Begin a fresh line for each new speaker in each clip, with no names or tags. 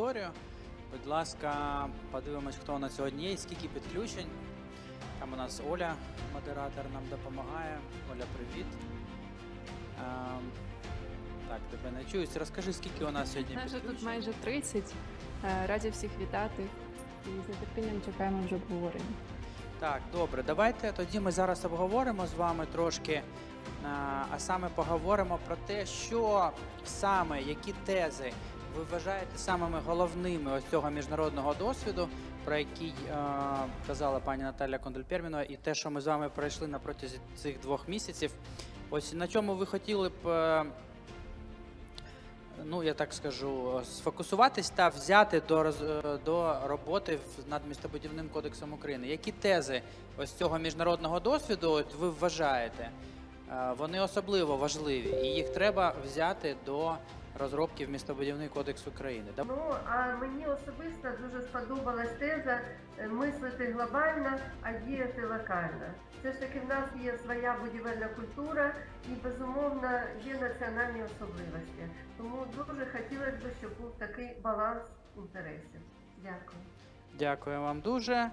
аудиторію. Будь ласка, подивимось, хто у нас сьогодні є і скільки підключень. Там у нас Оля, модератор, нам допомагає. Оля, привіт. Ем, так, тебе не чуюсь. Розкажи, скільки у нас сьогодні
Нас же тут
підключень.
майже 30. Е, Раді всіх вітати і з нетерпінням чекаємо вже обговорення.
Так, добре, давайте тоді ми зараз обговоримо з вами трошки, а, а саме поговоримо про те, що саме, які тези ви вважаєте самими головними ось цього міжнародного досвіду, про який е, казала пані Наталя Кондельпермінова, і те, що ми з вами пройшли на протязі цих двох місяців. Ось на чому ви хотіли б. е, Ну, я так скажу, сфокусуватись та взяти до е, до роботи над містобудівним кодексом України. Які тези ось цього міжнародного досвіду ви вважаєте? Е, Вони особливо важливі, і їх треба взяти до розробки в містобудівний кодекс України.
Ну а мені особисто дуже сподобалась теза е, мислити глобально, а діяти локально. Все ж таки в нас є своя будівельна культура і безумовно є національні особливості. Тому дуже хотілося б, щоб був такий баланс інтересів. Дякую.
Дякую вам дуже.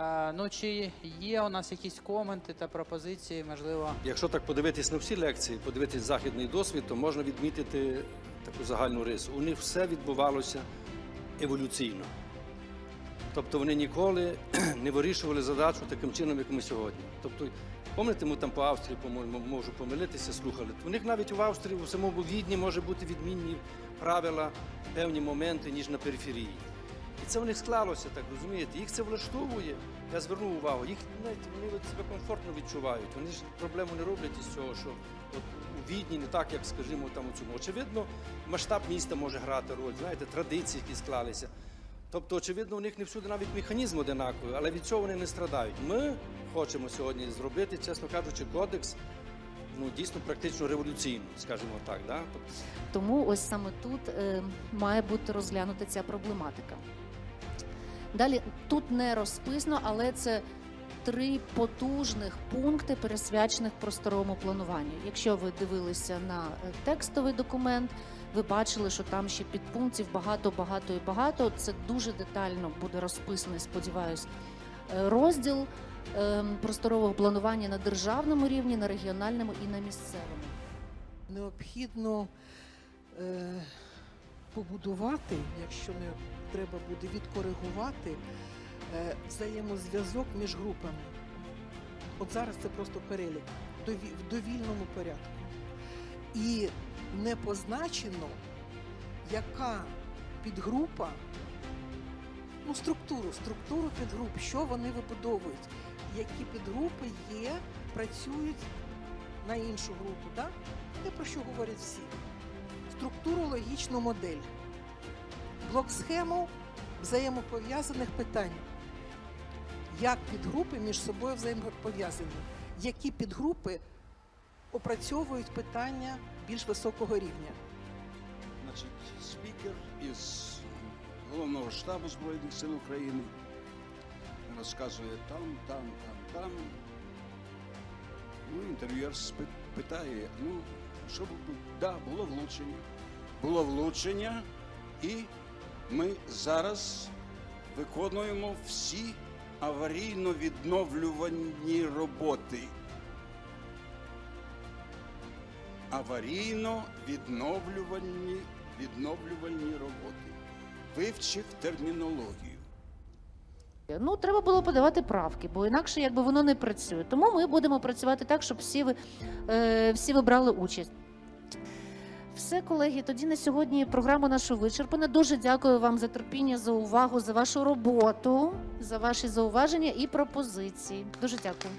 Е, Ну, чи є у нас якісь коменти та пропозиції, можливо?
Якщо так подивитись на всі лекції, подивитись західний досвід, то можна відмітити таку загальну рису. У них все відбувалося еволюційно. Тобто вони ніколи не вирішували задачу таким чином, як ми сьогодні. Тобто, пам'ятаєте, ми там по Австрії, по-моєму, можу помилитися, слухали. У них навіть в Австрії, у самому Відні може бути відмінні правила, певні моменти, ніж на периферії. І це в них склалося, так розумієте. Їх це влаштовує. Я звернув увагу. Їх знаєте, вони себе комфортно відчувають. Вони ж проблему не роблять із цього, що от у Відні не так, як скажімо, там у цьому. Очевидно, масштаб міста може грати роль, знаєте, традиції, які склалися. Тобто, очевидно, у них не всюди навіть механізм одинаковий, але від цього вони не страдають. Ми хочемо сьогодні зробити, чесно кажучи, кодекс ну, дійсно практично революційний, скажімо так. Да?
Тому ось саме тут е, має бути розглянута ця проблематика. Далі тут не розписано, але це три потужних пункти, присвячених просторовому плануванню. Якщо ви дивилися на е, текстовий документ, ви бачили, що там ще підпунктів багато, багато і багато. Це дуже детально буде розписаний, сподіваюсь, е, розділ е, просторового планування на державному рівні, на регіональному і на місцевому.
необхідно е, побудувати, якщо не треба буде відкоригувати е, взаємозв'язок між групами. От зараз це просто перелік в довільному порядку. І не позначено, яка підгрупа, ну, структуру, структуру підгруп, що вони вибудовують, які підгрупи є, працюють на іншу групу. Да? Те, про що говорять всі. Структуру логічну модель. Блок схему взаємопов'язаних питань. Як підгрупи між собою взаємопов'язані? Які підгрупи опрацьовують питання більш високого рівня?
Значить, спікер із головного штабу Збройних сил України розказує там, там, там, там. Ну, інтерв'юер питає, ну, що було? Да, було влучення. Було влучення, і ми зараз виконуємо всі аварійно-відновлювані роботи. Аварійно-відновлювані відновлювальні роботи. Вивчив термінологію.
Ну, треба було подавати правки, бо інакше якби воно не працює. Тому ми будемо працювати так, щоб всі ви, е, всі ви брали участь. Все, колеги, тоді на сьогодні програма наша вичерпана. Дуже дякую вам за терпіння, за увагу, за вашу роботу, за ваші зауваження і пропозиції. Дуже дякую.